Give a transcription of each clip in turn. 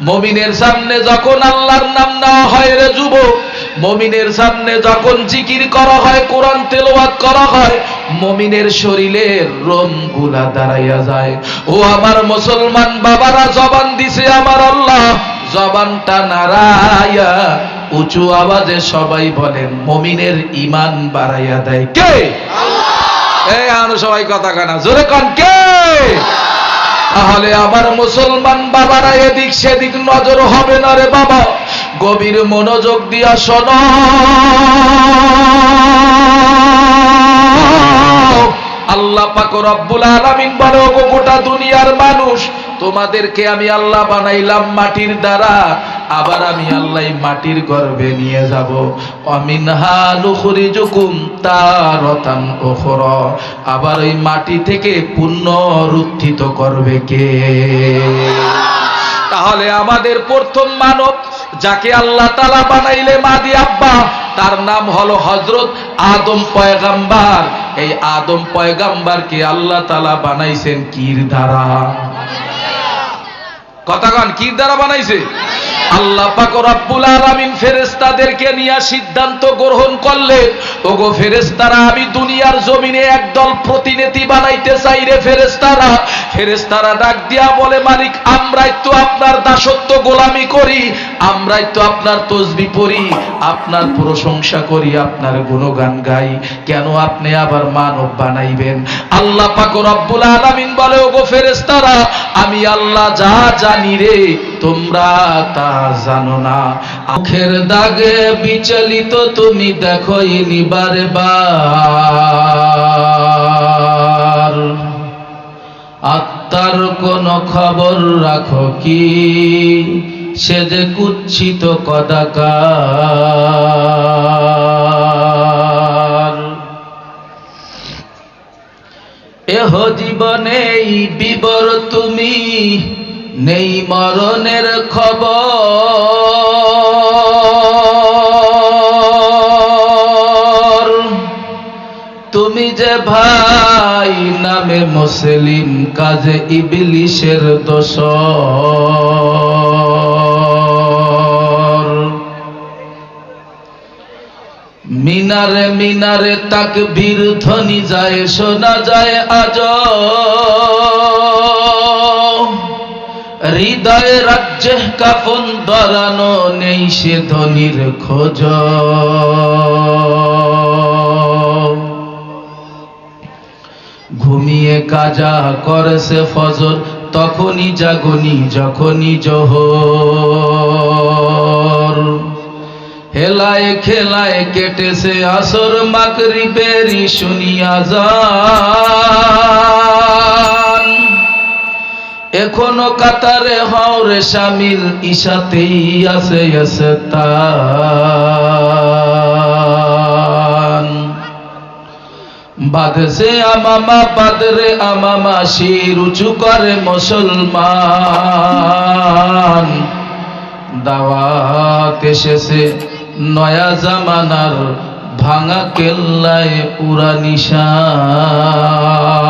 মমিনের সামনে যখন আল্লাহর নাম নেওয়া হয় রে যুবক মমিনের সামনে যখন জিকির করা হয় কোরআন তেলাওয়াত করা হয় মমিনের শরীরের রোমগুলা দাঁড়াইয়া যায়। ও আমার মুসলমান বাবারা জবান দিছে আমার আল্লাহ। জবানটা নারায়া উঁচু আওয়াজে সবাই বলেন মমিনের ইমান বাড়াইয়া দেয় কে? এই আনো সবাই কথা কানা জোরে কন কে? তাহলে আমার মুসলমান বাবারা এদিক সেদিক নজর হবে না রে বাবা। গভীর মনোযোগ দিয়া শোন। আল্লাহ পাক রব্বুল আলামিন বলে গোটা দুনিয়ার মানুষ, তোমাদেরকে আমি আল্লাহ বানাইলাম মাটির দ্বারা। আবার আমি আল্লাহ মাটির গর্ভে নিয়ে যাব। অমিনহা নুখরিজুকুম তারাতান উখরা। আবার ওই মাটি থেকে পুনরুত্থিত করবে কে? তাহলে আমাদের প্রথম মানব যাকে আল্লাহ তালা বানাইলে মাদি আব্বা, তার নাম হলো হজরত আদম পয়গাম্বার। এই আদম পয়গাম্বারকে আল্লাহ তালা বানাইছেন কির দ্বারা? কথাগান কির দ্বারা বানাইছে? আল্লাহ পাক রব্বুল আলামিন ফেরেশতাদেরকে নিয়ে সিদ্ধান্ত গ্রহণ করলেন ওগো ফেরেশতারা, আমি দুনিয়ার জমিনে একদল প্রতিনিধি বানাইতে চাই রে ফেরেশতারা। ফেরেশতারা ডাক দিয়া বলে, মালিক, আমরাই তো আপনার দাসত্ব গোলামি করি, আমরাই তো আপনার তসবি পড়ি, আপনার প্রশংসা করি, আপনার গুণগান গাই। কেন আপনি আবার মানব বানাইবেন? আল্লাহ পাক রব্বুল আলামিন বলে, ওগো ফেরেশতারা, আমি আল্লাহ যা জানি রে, তোমরা তা জানো না। আখের দাগে বিচলিত তুমি দেখো বারে বার আত্মার কোন খবর রাখো কি? সে যে কুচ্ছিত কদাকার। এহ জীবনে বিবর তুমি নেই মরণের খবর। তুমি যে ভাই নামে মুসলিম, কাজে ইবলিশের দোষ মিনারে মিনারে তাক বীর ধ্বনি যায়, শোনা যায় আজ হৃদয়ে রাজ্যে কাফন দরানো নেই সে ধ্বনির খোঁজ। ঘুমিয়ে কাজা করেছে ফজর, তখনই জাগনি, যখনই জোহর। হেলায় খেলায় কেটেছে আসর মাকরি বেরি শুনিয়া যান এখনও কাতারে হাওরে সামিল ইশাতেই আছে আছে তান। বাদছে আমামা, বাদরে আমামা, শির উঁচু করে মুসলমান। দাওয়াত এসেছে নয়া জামানার ভাঙা কেল্লায় পুরা নিশান।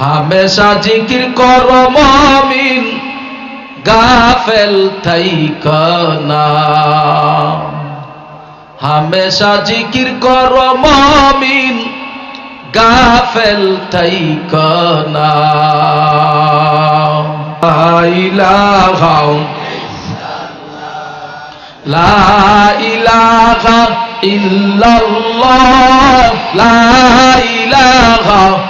হামেশা জিকির কর মমিন, গাফেল থাইক না। হামেশা জিকির কর মমিন, গাফেল থাইকনা ইলাহা লা ইলাহা ইল্লাল্লাহ, লা ইলাহা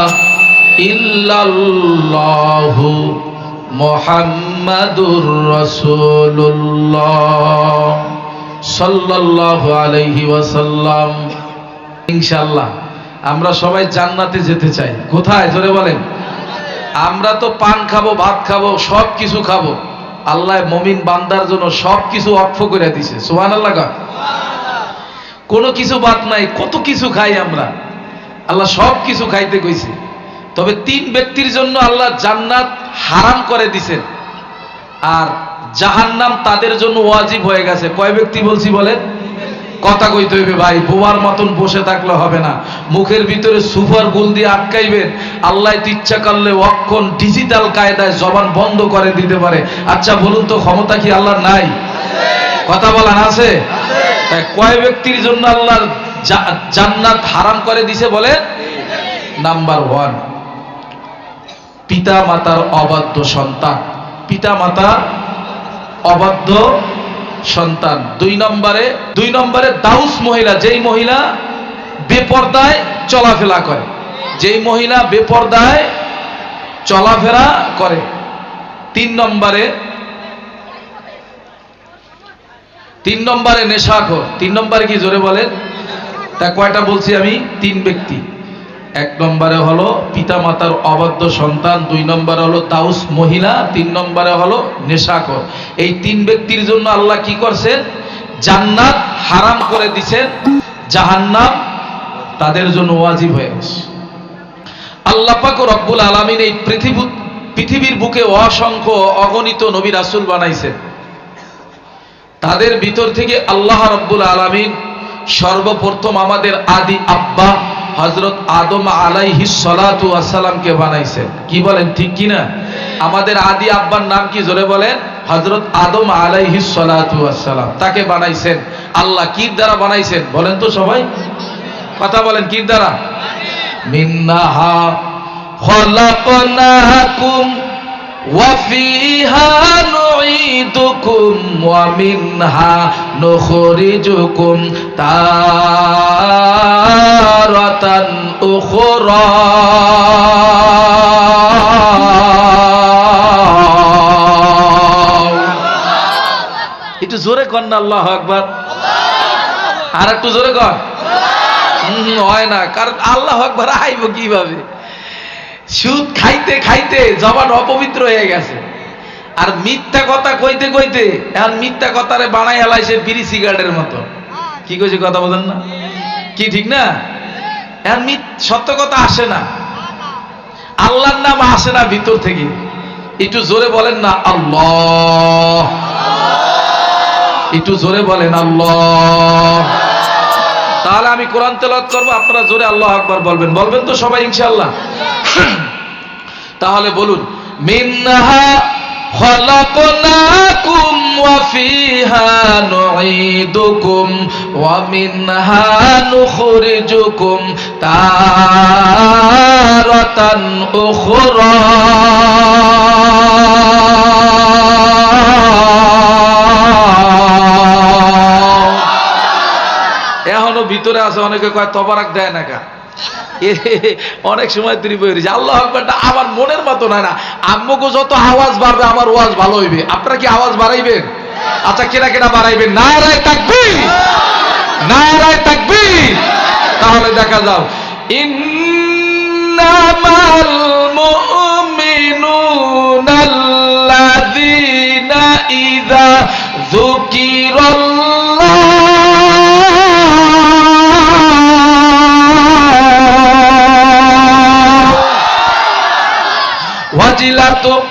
ইল্লাল্লাহু মুহাম্মাদুর রাসূলুল্লাহ সাল্লাল্লাহু আলাইহি ওয়াসাল্লাম। ইনশাআল্লাহ, আমরা সবাই জান্নাতে যেতে চাই। কোথায়? ধরে বলেন। আমরা তো পান খাব, ভাত খাব, সব কিছু খাব। আল্লাহ মমিন বান্দার জন্য সব কিছু অক্ষ করে দিছে। সোহান আল্লাহ কোনো কিছু বাদ নাই, কত কিছু খাই আমরা। আল্লাহ সব কিছু খাইতে কইছে। তবে তিন ব্যক্তির জন্য আল্লাহ জান্নাত হারাম করে দিছেন। আর জাহান্নাম তাদের জন্য ওয়াজিব হয়ে গেছে। কয় ব্যক্তি বলছি বলেন? কথা কইতে হইবে ভাই, বোবার মতন বসে থাকলে হবে না। মুখের ভিতরে সুপার গুল দিয়ে আটকাইবেন। আল্লাহ ইচ্ছা করলে অক্ষণ ডিজিটাল কায়দায় জবান বন্ধ করে দিতে পারে। আচ্ছা বলুন তো ক্ষমতা কি আল্লাহ নাই? কথা বলান আছে? তাই কয় ব্যক্তির জন্য আল্লাহ জান্নাত হারাম করে দিছে বলে নাম্বার ওয়ান। পিতা মাতার অবাধ্য সন্তান। পিতা মাতা অবাধ্য সন্তান। দুই নম্বরে দুই নম্বরে দাউস মহিলা, যেই মহিলা বেপর্দায় চলাফেরা করে। যেই মহিলা বেপর্দায় চলাফেরা করে। তিন নম্বরে তিন নম্বরে নেশাখোর। তিন নম্বরে কি জোরে বলেন? তা কয়টা বলছি আমি? তিন ব্যক্তি। এক নম্বরে হলো পিতা মাতার অবাধ্য সন্তান, দুই নম্বরে হলো তাউস মহিলা, তিন নম্বরে হলো নেশাকর এই তিন ব্যক্তির জন্য আল্লাহ কি করছেন? জান্নাত হারাম করে দিছেন, জাহান্নাম তাদের জন্য ওয়াজিব হয়ে গেছে। আল্লাহ পাক রব্বুল আলমিন এই পৃথিবী পৃথিবীর বুকে অসংখ্য অগণিত নবী রাসুল বানাইছেন। তাদের ভিতর থেকে আল্লাহ রব্বুল আলমিন সর্বপ্রথম আমাদের আদি আব্বা হজরত আদম আলাইহি সালাতু আসসালামকে বানাইছেন। কি বলেন, ঠিক কি না আমাদের আদি আব্বার নাম কি জোরে বলেন? হজরত আদম আলাইহি সালাতু আসসালাম তাকে বানাইছেন। আল্লাহ কি দ্বারা বানাইছেন? বলেন তো সবাই। কথা বলেন কি দ্বারা? মিন্নাহা খলাকনাকুম وفيها نعيدكم ومنها نخرجكم تارة أخرى একটু জোরে কর না আল্লাহ আকবার আর একটু জোরে কর হয় না কারণ আল্লাহ আকবার আইব কিভাবে সুদ খাইতে খাইতে জবান অপবিত্র হয়ে গেছে। আর মিথ্যা কথা কইতে কইতে এখন মিথ্যা কথারে বানাই হেলাইছে বিড়ি সিগারেটের মতো। কি কইছে কথা বলেন না? কি ঠিক না? এখন সত্য কথা আসে না। আল্লাহর নাম আসে না ভিতর থেকে। একটু জোরে বলেন না, আল্লাহ। একটু জোরে বলেন, আল্লাহ। তাহলে আমি কোরআন তেলাওয়াত করবো আপনারা জোরে আল্লাহ আকবার বলবেন বলবেন তো সবাই ইনশাআল্লাহ তাহলে বলুন মিনহা خلقناكم وفيها نعيدكم ومنها نخرجكم تارة أخرى এখনও ভিতরে আছে, অনেকে কয়, তবারাক দেয় না কা? অনেক সময় তিনি বলেছে আল্লাহ আকবরটা আমার মনের মতো নয় না। আম্মুকে যত আওয়াজ বাড়বে, আমার ওয়াজ ভালো হইবে। আপনারা কি আওয়াজ বাড়াইবেন? আচ্ছা কেনা কেনা বাড়াইবেন। নারায় থাকবি নারায় থাকবি তাহলে দেখা যাও। ইন্নামাল মুমিনুনা ইযা যুকিরাল্লাহ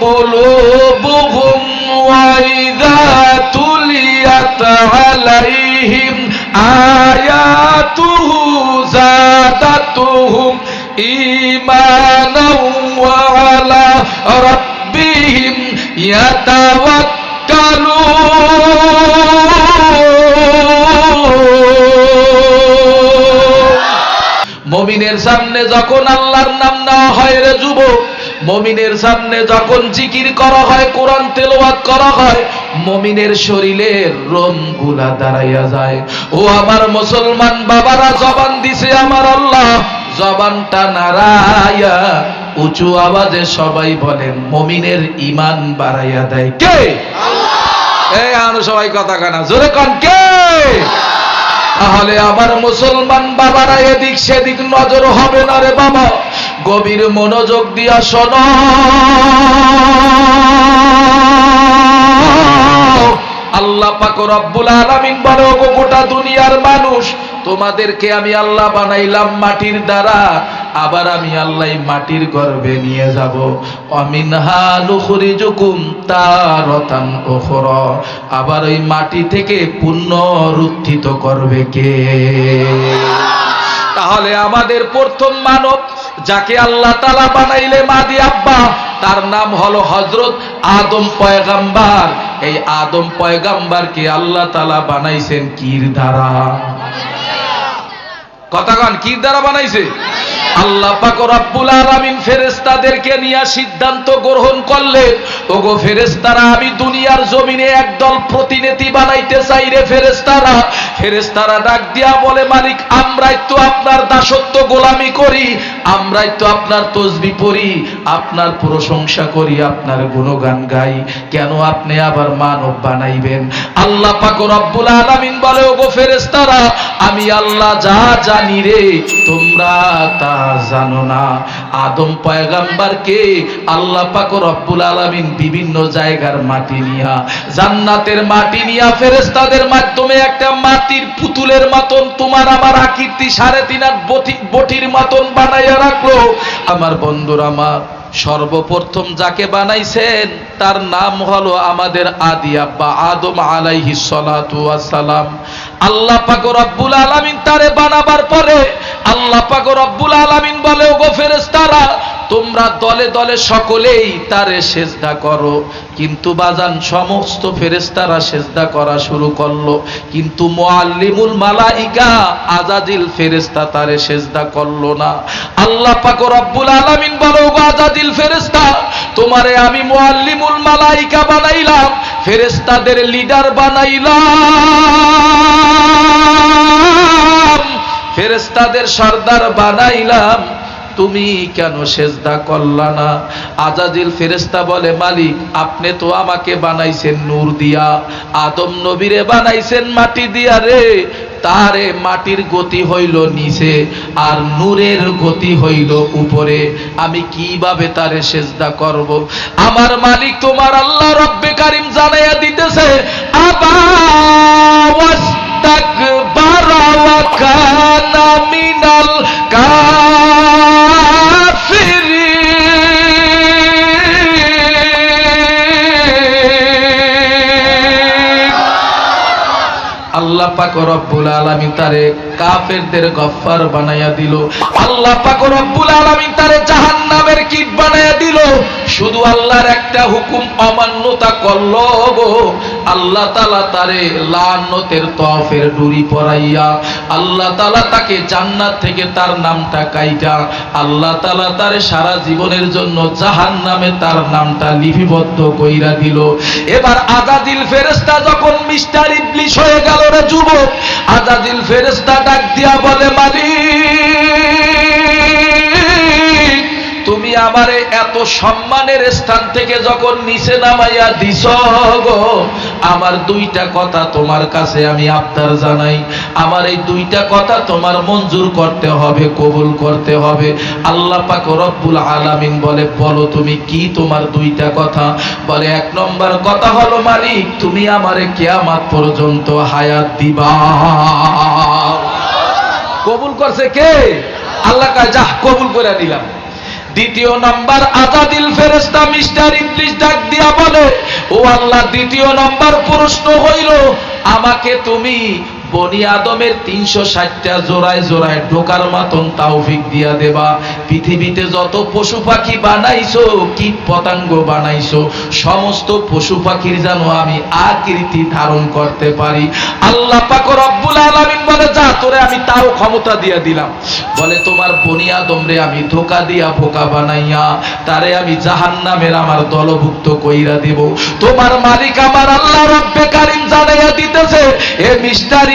قلوبهم وإذا تليت عليهم آياته زادتهم إيمانا وعلى ربهم يتوكلون মমিনের সামনে যখন আল্লাহর নাম নেওয়া হয় রে যুবক মমিনের সামনে যখন জিকির করা হয় কোরআন তেলাওয়াত করা হয় মমিনের শরীরের রোমগুলা দাঁড়াইয়া যায়। ও আমার মুসলমান বাবারা জবান দিছে আমার আল্লাহ। জবানটা নারায়া উঁচু আওয়াজে সবাই বলেন মমিনের ইমান বাড়াইয়া দেয় কে? এই আনো সবাই কথা কানা জোরে কন কে? তাহলে আমার মুসলমান বাবারা এদিক সেদিক নজর হবে না রে বাবা। গভীর মনোযোগ দিয়া শোন। আল্লাহ পাক রব্বুল আলামিন বলে ওগো গোটা দুনিয়ার মানুষ, তোমাদেরকে আমি আল্লাহ বানাইলাম মাটির দ্বারা, আবার আমি আল্লাহ মাটির গর্ভে নিয়ে যাব। অমিনহা নুখরিজুকুম তারাতান উখরা। আবার ওই মাটি থেকে পুনরুত্থিত করবে কে? তাহলে আমাদের প্রথম মানব যাকে আল্লাহ তালা বানাইলে মাদি আব্বা, তার নাম হলো হজরত আদম পয়গাম্বার। এই আদম পয়গাম্বার কে আল্লাহ তালা বানাইছেন কির দ্বারা কথা কান কির দ্বারা বানাইছে? আল্লাহ পাক রব্বুল আলামিন ফেরেশতাদেরকে নিয়ে সিদ্ধান্ত গ্রহণ করলেন। ওগো ফেরেশতারা, আমি দুনিয়ার জমিনে একদল প্রতিনিধি বানাইতে চাই রে ফেরেশতারা। ফেরেশতারা ডাক দিয়া বলে, মালিক, আমরাই তো আপনার দাসত্ব গোলামি করি, আমরাই তো আপনার তসবি পড়ি, আপনার প্রশংসা করি, আপনার গুণগান গাই। কেন আপনি আবার মানব বানাইবেন? আল্লাহ পাক রব্বুল আলামিন বলে, ওগো ফেরেশতারা, আমি আল্লাহ যা জানি রে, তোমরা তা জানো না? আদম পয়গাম্বারকে আল্লাহ পাক রব্বুল আলামিন বিভিন্ন জায়গার মাটি নিয়া, জান্নাতের মাটি নিয়া ফেরেস্তাদের মাধ্যমে একটা মাটির পুতুলের মতন তোমার আমার আকৃতি সাড়ে তিন বটি- বটির মতন বানাইয়া রাখল। আমার বন্ধুরা, আমার সর্বপ্রথম যাকে বানাইছেন, তার নাম হলো আমাদের আদি আব্বা আদম আলাইহি ওয়াসালাম আল্লাহ পাক রব্বুল আলামিন তারে বানাবার পরে, আল্লাহ পাক রব্বুল আলামিন বলে, ওগো ফেরেশতারা তোমরা দলে দলে সকলেই তারে সেজদা করো। কিন্তু বাজান, সমস্ত ফেরেশতারা সেজদা করা শুরু করল। কিন্তু মুআল্লিমুল মালাইকা আজাজিল ফেরেশতা তারে সেজদা করল না। আল্লাহ পাক রব্বুল আলামিন বলো, গো আজাজিল ফেরেশতা, তোমারে আমি মোয়াল্লিমুল মালাইকা বানাইলাম, ফেরেশতাদের লিডার বানাইলাম, ফেরেশতাদের সর্দার বানাইলাম। তুমি কেন সেজদা করলা না? আজাজিল ফেরেস্তা বলে, মালিক, আপনি তো আমাকে বানাইছেন নূর দিয়া। আদম নবীরে বানাইছেন মাটি দিয়া রে। তারে মাটির গতি হইল নিচে আর নূরের গতি হইল উপরে। আমি কীভাবে তারে সেজদা করব? আমার মালিক তোমার আল্লাহ রব্বে কারিম জানাইয়া দিতেছে, আবা ওয়াস্তাকবারা ওয়া কানা মিনাল কাফিরিন। শুধু আল্লাহর একটা হুকুম, অমান্যতা করল গো। আল্লাহ তাআলা তারে তফের ডুরি পরাইয়া, আল্লাহ তাআলা তাকে থেকে তার নামটা কাইটা, আল্লাহ তাআলা তারে সারা জীবনের জন্য জাহান্নামে তার নামটা লিপিবদ্ধ কইরা দিল। এবার আজাদিল ফেরেশতা যখন মিস্টার ইবলিশ হয়ে গেল যুব আজাদিল ফেরেস্তা ডাক দিয়া বলে মালিক তুমি আমারে এত সম্মানের স্থান থেকে যখন নিচে নামাইয়া গো, আমার দুইটা কথা তোমার কাছে আমি আবদার জানাই। আমার এই দুইটা কথা তোমার মঞ্জুর করতে হবে, কবুল করতে হবে। আল্লাহ পাক রব্বুল আলামিন বলে, বলো তুমি কি তোমার দুইটা কথা? বলে, এক নম্বর কথা হলো, মালিক, তুমি আমারে কিয়ামত পর্যন্ত হায়াত দিবা। কবুল করছে কে? আল্লাহ যা কবুল করে দিলাম দ্বিতীয় নাম্বার আজাদিল ফেরেস্তা মিস্টার ইংলিশ ডাক দিয়া বলে, ও আল্লাহ, দ্বিতীয় নাম্বার প্রশ্ন হইল, আমাকে তুমি বনি আদমের তিনশো ষাটটা জোড়ায় জোড়ায় ঢোকার মতন তাওফিক দিয়া দেবা। পৃথিবীতে যত পশু পাখি বানাইছো, কীট পতঙ্গ বানাইছো, সমস্ত পশু পাখির যেন আমি আকৃতি ধারণ করতে পারি। আল্লাহ বলে, যা তোরে আমি তাও ক্ষমতা দিয়া দিলাম। বলে, তোমার বনি আদমরে আমি ধোকা দিয়া বোকা বানাইয়া, তারে আমি জাহান্নামের আমার দলভুক্ত কইরা দিব। তোমার মালিক আমার আল্লাহ রব্বে কারিম জানাইয়া দিতেছে, এ মিস্টার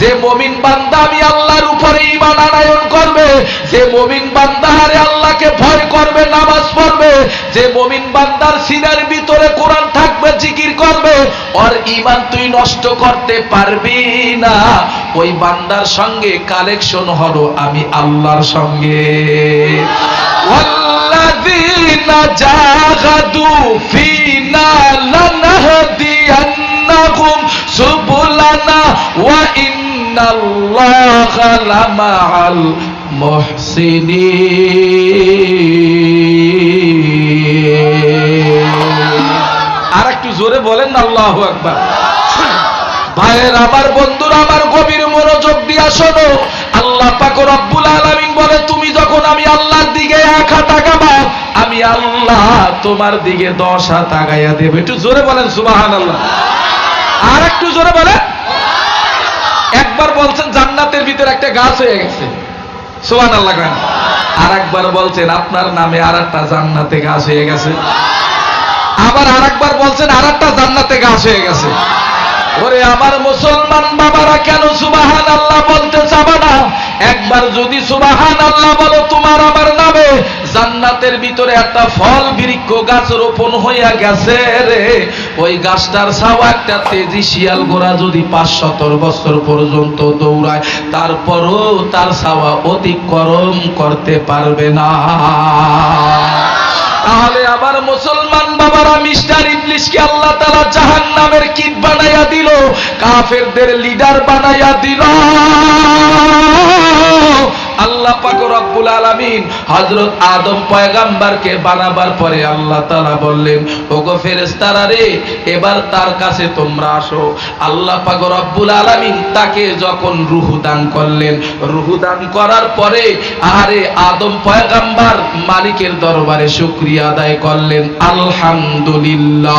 যে মমিন বান্দা আমি আল্লাহর উপরে ইমান আনায়ন করবে, যে মমিন বান্দা আরে আল্লাহকে ভয় করবে, নামাজ পড়বে যে মমিন বান্দার সিনার ভিতরে কোরআন থাকবে, জিকির করবে, ওর ইমান তুই নষ্ট করতে পারবি না। ওই বান্দার সঙ্গে কালেকশন হলো আমি আল্লাহর সঙ্গে। মহসিনী জোরে বলেন আল্লাহ আকবার। ভাইয়ের আমার বন্ধুর আমার গভীর মনোযোগ দিয়া শোনো। আল্লাহ পাক রব্বুল আলামিন বলে, তুমি যখন আমি আল্লাহর দিকে এক হাত আমি আল্লাহ তোমার দিকে দশ হাত আগাইয়া দেব। একটু জোরে বলেন, সুবহানাল্লাহ। আর একটু জোরে বলেন। একবার বলছেন, জান্নাতের ভিতরে একটা গাছ হয়ে গেছে। সুবহানাল্লাহ কেন আর একবার বলছেন, আপনার নামে আর একটা জান্নাতে গাছ হয়ে গেছে। আবার আর একবার বলছেন আর একটা জান্নাতে গাছ হয়ে গেছে। ওরে আমার মুসলমান বাবারা, কেন সুবাহান আল্লাহ বলতে চাবা না? একবার যদি সুবাহান আল্লাহ বলো, তোমার আমার নামে। জান্নাতের ভিতরে একটা ফল বৃক্ষ গাছ রোপণ হইয়া গেছে রে। ওই গাছটার ছাওয়া একটা তেজি শিয়াল গোড়া যদি পাঁচ সত্তর বছর পর্যন্ত দৌড়ায়, তারপরও তার ছাওয়া অতিক্রম করতে পারবে না। তাহলে আবার মুসলমান বাবারা মিস্টার ইবলিশকে আল্লাহ তাআলা জাহান্নামের কিট বানাইয়া দিল, কাফেরদের লিডার বানাইয়া দিল। আল্লাহ পাক রব্বুল আলামিন হযরত আদম পয়গাম্বরকে বানাবার পরে আল্লাহ তাআলা বললেন, ওগো ফেরেশতারা রে, এবার তার কাছে তোমরা আসো। আল্লাহ পাক রব্বুল আলামিন তাকে যখন রূহ দান করলেন, রূহ দান করার পরে আরে আদম পয়গাম্বার মালিকের দরবারে শুকরিয়া আদায় করলেন। আলহামদুলিল্লাহ।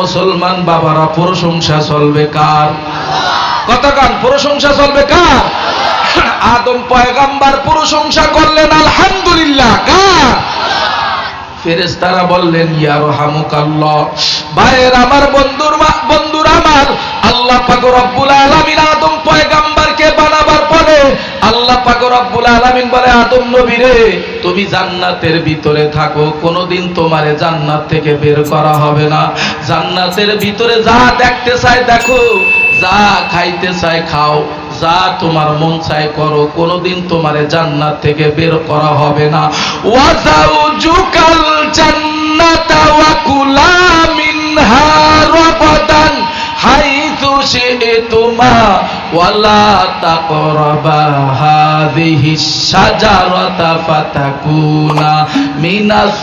মুসলমান বাবারা, প্রশংসা চলবে কার? কতক্ষণ প্রশংসা চলবে কার? আদম পয়গাম্বার প্রশংসা করলেন, আলহামদুলিল্লাহ, কার? ফেরেশতারা বললেন ইয়া রহামুকাল্লাহ ভাইয়ের, আমার বন্ধুর বন্ধুর আমার, আল্লাহ পাক রব্বুল আলামিন আদম পয়গাম্বরকে বানাবার পরে আল্লাহ পাক রব্বুল আলামিন বলে, আদম নবী রে তুমি জান্নাতের ভিতরে থাকো, কোনোদিন তোমারে জান্নাত থেকে বের করা হবে না। জান্নাতের ভিতরে যা দেখতে চাই দেখো, যা খাইতে চাই খাও। যা তোমার মন চাই করো, কোনোদিন তোমারে জান্নাত থেকে বের করা হবে না। ওয়াজাউজুকাল জান্নাতা ওয়া কুলা মিনহা রাবাদান হাইথু শি'তুমা ওয়ালা তাকরাবা হাযিহি শাজারাতা ফাতাকুনা মিনাজ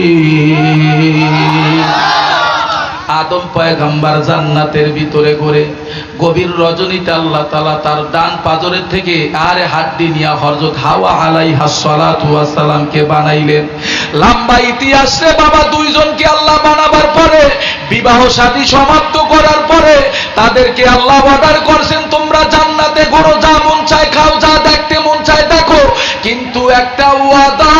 জালিমিন আদম পয়গাম্বার জান্নাতের ভিতরে করে গভীর রজনীতে আল্লাহ তালা তার ডান পাজরের থেকে আরে হাড্ডি নিয়া হরজত হাওয়া আলাই হাসালামকে বানাইলেন। লম্বা ইতিহাস রে বাবা, দুইজনকে আল্লাহ বানাবার পরে, বিবাহ শাদী সমাপ্ত করার পরে তাদেরকে আল্লাহ অর্ডার করছেন, তোমরা জান্নাতে ঘোরো, যা মন চায় খাও, যা দেখতে মন চায় দেখো। কিন্তু একটা ওয়াদা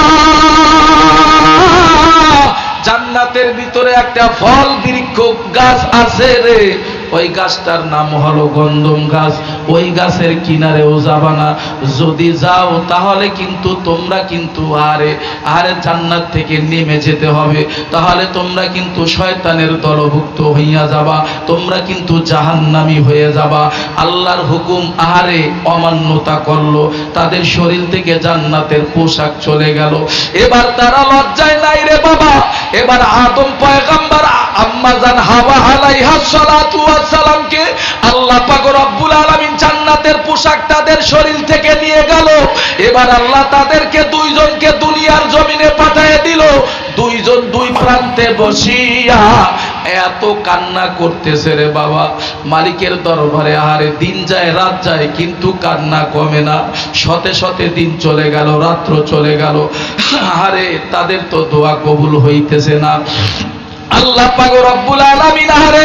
জান্নাতের ভিতরে একটা ফল বৃক্ষ গাছ আছে রে। ওই গাছটার নাম হলো গন্ধম গাছ। ওই গাছের কিনারেও যাবা না। যদি যাও, তাহলে কিন্তু তোমরা কিন্তু আরে আরে জান্নাত থেকে নেমে যেতে হবে। তাহলে তোমরা কিন্তু শয়তানের দলভুক্ত হইয়া যাবা। তোমরা কিন্তু জাহান্নামি হয়ে যাবা। আল্লাহর হুকুম আহারে অমান্যতা করল। তাদের শরীর থেকে জান্নাতের পোশাক চলে গেল। এবার তারা লজ্জায় নাই রে বাবা। এবার আদম পয়গাম্বার আম্মাজান হাওয়া আলাইহা সালাতু ওয়াস সালামকে আল্লাহ পাক রব্বুল আলামিন জান্নাতের পোশাক তাদের শরীর থেকে নিয়ে গেল। এবার আল্লাহ তাদেরকে দুইজনকে দুনিয়ার জমিনে পাঠিয়ে দিল। দুইজন দুই প্রান্তে বসিয়া এত কান্না করতেছে রে বাবা। মালিকের দরবারে আহারে দিন যায়, রাত যায়, কিন্তু কান্না কমে না। শতে শতে দিন চলে গেল, রাত্র চলে গেল। আরে তাদের তো দোয়া কবুল হইতেছে না। আল্লাহ পাক রব্বুল আলামিন আহারে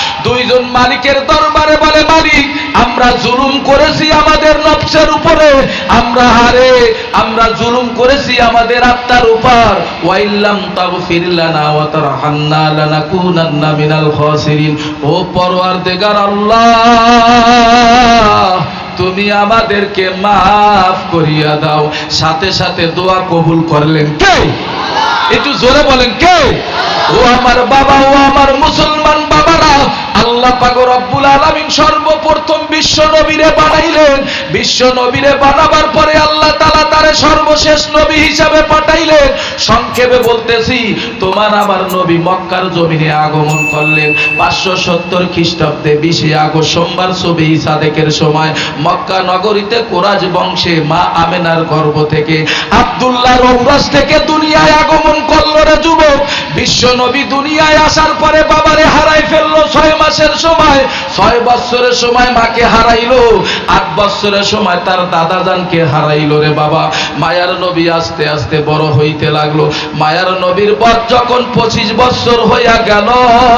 দুইজন মালিকের দরবারে বলে, মালিক, আমরা জুলুম করেছি আমাদের নফসের উপরে। আমরা হারে, আমরা জুলুম করেছি আমাদের আত্মার উপর। ওয়াইল্লাম তাগফির লানা ওয়া তারহামনা লানাকুনান্না মিনাল খাসিরিন। ও পরওয়ারদিগার আল্লাহ, তুমি আমাদেরকে মাফ করিয়া দাও। সাথে সাথে দোয়া কবুল করলেন কে? একটু জোরে বলেন কে? ও আমার বাবা, ও আমার মুসলমান বাবারা আল্লাহ পাক রব্বুল আলামিন সর্বপ্রথম বিশ্ব নবীরে বানাইলেন বিশ্ব নবীরে বানাবার পরে আল্লাহ তাআলা তারে সর্বশেষ নবী হিসাবে পাঠাইলেন। সংক্ষেপে বলতেছি, তোমার আমার নবী মক্কার জমিনে আগমন করলেন। পাঁচশো সত্তর খ্রিস্টাব্দে বিশে আগস্ট সোমবার ছবি সাদেকের সময় মক্কা নগরীতে কোরাজ বংশে মা আমেনার গর্ভ থেকে আব্দুল্লাহ রৌরাস থেকে দুনিয়ায় আগমন করল রে যুবক। বিশ্ব নবী দুনিয়ায় আসার পরে বাবারে হারাই ফেলল ছয় মাসের সময়, ছয় বৎসরের সময় মাকে হারাইলো, আট বৎসরের সময় তার দাদা জানকে হারাইলো রে বাবা। মায়ার নবী আস্তে আস্তে বড় হইতে লাগল। মায়ার নবীর পর যখন পঁচিশ বৎসর হইয়া গেল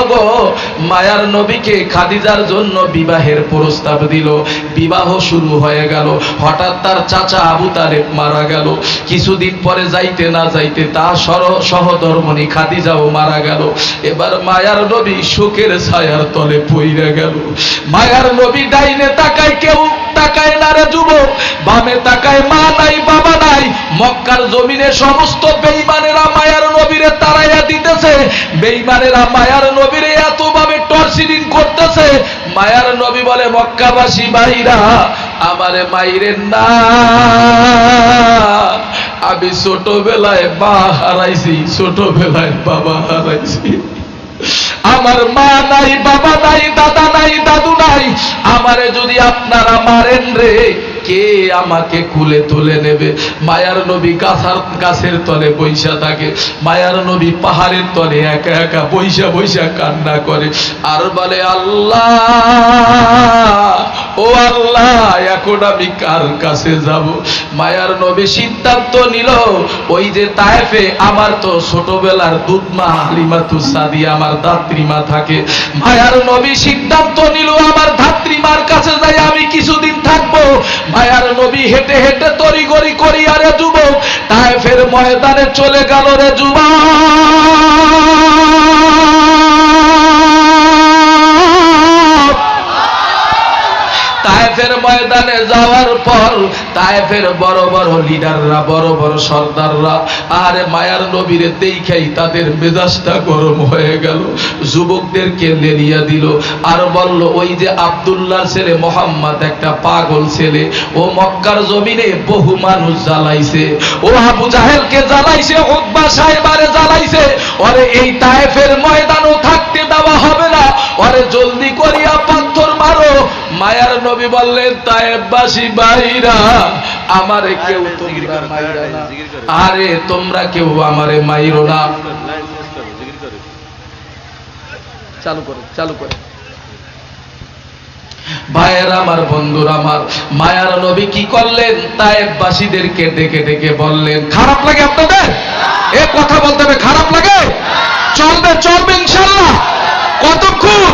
গো, মায়ার নবীকে খাদিজার জন্য বিবাহের প্রস্তাব দিল। বিবাহ শুরু হয়ে গেল। হঠাৎ তার চাচা আবু তালেব মারা গেল। কিছুদিন পরে যাইতে না যাইতে তা সর সহধর্মণি খাদিজাও মারা গেল। এবার মায়ার নবী শোকের ছায়ার তলে পইরা গেল। মায়ার নবী ডাইনে তাকায় কেউ, তাকায় না রে যুবক। বামে তাকায় মা নাই, বাবা নাই। মক্কার জমিনে সমস্ত বেইমানেরা মায়ার নবীরে তারাইয়া দিতেছে। বেইমানেরা মায়ার নবীরে এতভাবে টর্চিডিং করতেছে। মায়ার নবী বলে, মক্কাবাসী ভাইরা, আমারে মাইরেন না। আমি ছোটবেলায় মা হারাইছি, ছোটবেলায় বাবা হারাইছি। আমার মা নাই বাবা নাই দাদা নাই দাদু নাই। আমারে যদি আপনারা মারেন রে কে আমাকে কুলে তুলে নেবে? মায়ার নবী গাছার গাছের তলে বৈশা থাকে। মায়ার নবী পাহাড়ের তলে একা একা বৈশা বৈশা কান্না করে। আর বলে, আল্লাহ, ও আল্লাহ, এখন আমি কার কাছে যাব? মায়ার নবী সিদ্ধান্ত নিল, ওই যে তায়েফে আমার তো ছোটবেলার দুধমা, হালিমা তুসাদি আমার দাত্রীমা থাকে। মায়ার নবী সিদ্ধান্ত নিল, আমার ধাত্রীমার কাছে যাই, আমি কিছুদিন থাকব। মায়ার নবী হেঁটে হেঁটে তরি গড়ি করি আরে যুবক তাই ফের ময়দানে চলে গেল রে যুবক। ময়দানে যাওয়ার পর তায়েফের বড় বড় লিডাররা বড় বড় সর্দাররা, আরে মায়ার নবীরে দেখাই তাদের মেজাজটা গরম হয়ে গেল। যুবকদেরকে লেলিয়া দিল আর বলল, ওই যে আব্দুল্লাহ ছেলে মোহাম্মদ, একটা পাগল ছেলে, ও মক্কার জমিনে বহু মানুষ জ্বালাইছে। ও আবু জাহেলকে জ্বালাইছে উদ্বা সাহেবারে জ্বালাইছে। ওরে এই তায়েফের ময়দানও থাকতে দেওয়া হবে না। ওরে জলদি করিয়া পাথর মারো মায়ার নবী বললেন, তায়েববাসী বাইরা আমারে কেউ আরে, তোমরা কেউ আমারে মাইরো না। চালু করে। ভাইয়ের আমার, বন্ধুর আমার, মায়ার নবী কি করলেন? তায়েববাসীদেরকে ডেকে ডেকে বললেন, খারাপ লাগে আপনাদের? এ কথা বলতে হবে, খারাপ লাগে? চলবে চলবে ইনশাল্লাহ। কতক্ষণ?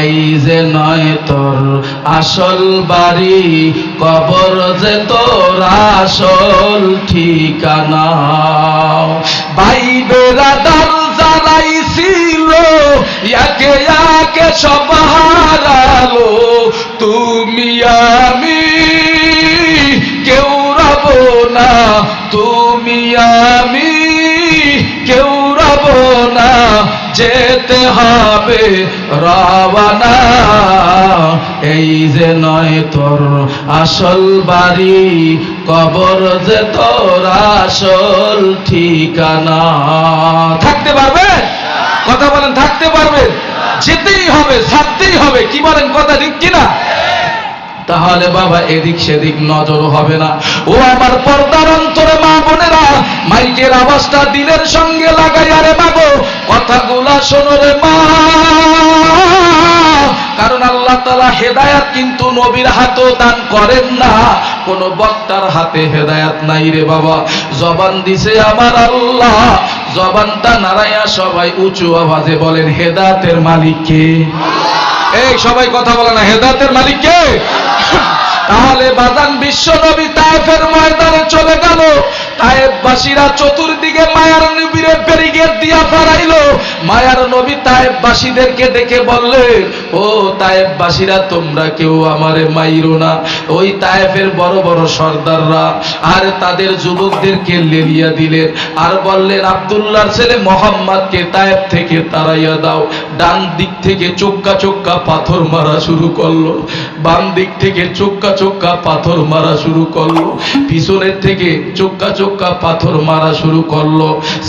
এই যে নয় তোর আসল বাড়ি, কবর যে তোর আসল ঠিকানা। ভাই বেড়াদার জ্বালাইছিল একে একে সব তুমি আমি, কেউ রব না, তুমি আমি, কেউ রব না, যেতে হবে রবানা এই যে নয় তোর আসল বাড়ি, কবর যে তোর আসল ঠিকানা। থাকতে পারবেন কথা বলেন, থাকতে পারবেন যেতেই হবে, ছাড়তেই হবে। কি বলেন, কথা ঠিক কিনা? তাহলে বাবা, এদিক সেদিক নজর হবে না। ও আমার পর্দার অন্তরে মাইকের আওয়াজটা দিলের সঙ্গে লাগাই, আরে মাগো কথাগুলা শোনো রে মা। কারণ আল্লাহ তালা হেদায়াত কিন্তু নবীর হাতেও দান করেন না। কোন বক্তার হাতে হেদায়াত নাই রে বাবা। জবান দিছে আমার আল্লাহ। জবানটা নারায়া সবাই উঁচু আওয়াজে বলেন, হেদায়াতের মালিক কে? এই, সবাই কথা বলে না হেদাতের মালিক কে? তাহলে বাজান বিশ্ব নবী তায়েফের ময়দানে চলে গেল। চতুর্দিকে মায়ার নবীরে ব্যারিকেড দিয়া ফেরাইলো মায়ার নবী তায়েববাসীদেরকে ডেকে বললেন ও তায়েববাসীরা, তোমরা কেউ আমারে মাইরো না। ওই তায়েফের বড় বড় সর্দাররা আর তাদের যুবকদেরকে লেলিয়া দিলেন আর বললেন, আব্দুল্লাহর ছেলে মোহাম্মদকে তায়েব থেকে তাড়াইয়া দাও। ডান দিক থেকে চোক্কা চোক্কা পাথর মারা শুরু করল। বাম দিক থেকে চোক্কা চোক্কা পাথর মারা শুরু করল। পিছনের থেকে চোক্কা চোক্কা পাথর মারা শুরু করল।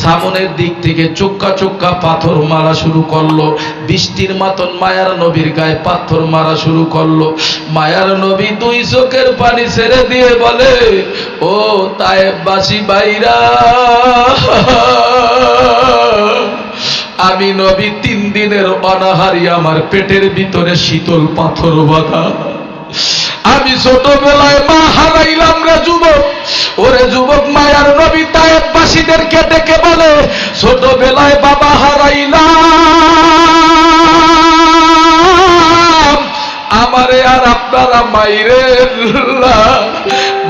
সামনের দিক থেকে চোক্কা চোক্কা পাথর মারা শুরু করল। বৃষ্টির মতন মায়ার নবীর গায়ে পাথর মারা শুরু করল। মায়ার নবী দুই চোখের পানি ছেড়ে দিয়ে বলে, ও তায়েববাসী বাইরা আমি নবী তিন দিনের অনাহারি আমার পেটের ভিতরে শীতল পাথর বাঁধা। আমি ছোটবেলায় মা হারাইলাম রে যুবক। ওরে যুবক মায়ার নবী তায়েববাসীদেরকে ডেকে বলে, ছোটবেলায় বাবা হারাইলাম। আমারে আর আপনারা মাইরে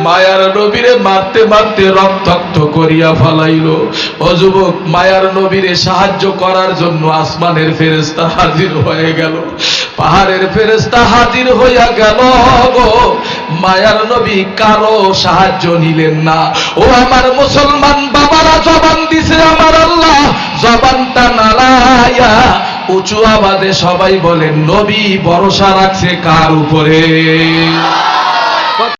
মায়ার নবীরে মারতে মারতে রক্তাক্ত করিয়া ফালাইল। ও যুবক, মায়ার নবীরে সাহায্য করার জন্য আসমানের ফেরেস্তা হাজির হয়ে গেল। পাহাড়ের ফেরেস্তা হাজির হইয়া গেল মায়ার নবী কারও সাহায্য নিলেন না। ও আমার মুসলমান বাবারা, জবান দিছে আমার আল্লাহ। জবানটা নালাইয়া উঁচু আবাদে সবাই বলেন, নবী ভরসা রাখছে কার উপরে?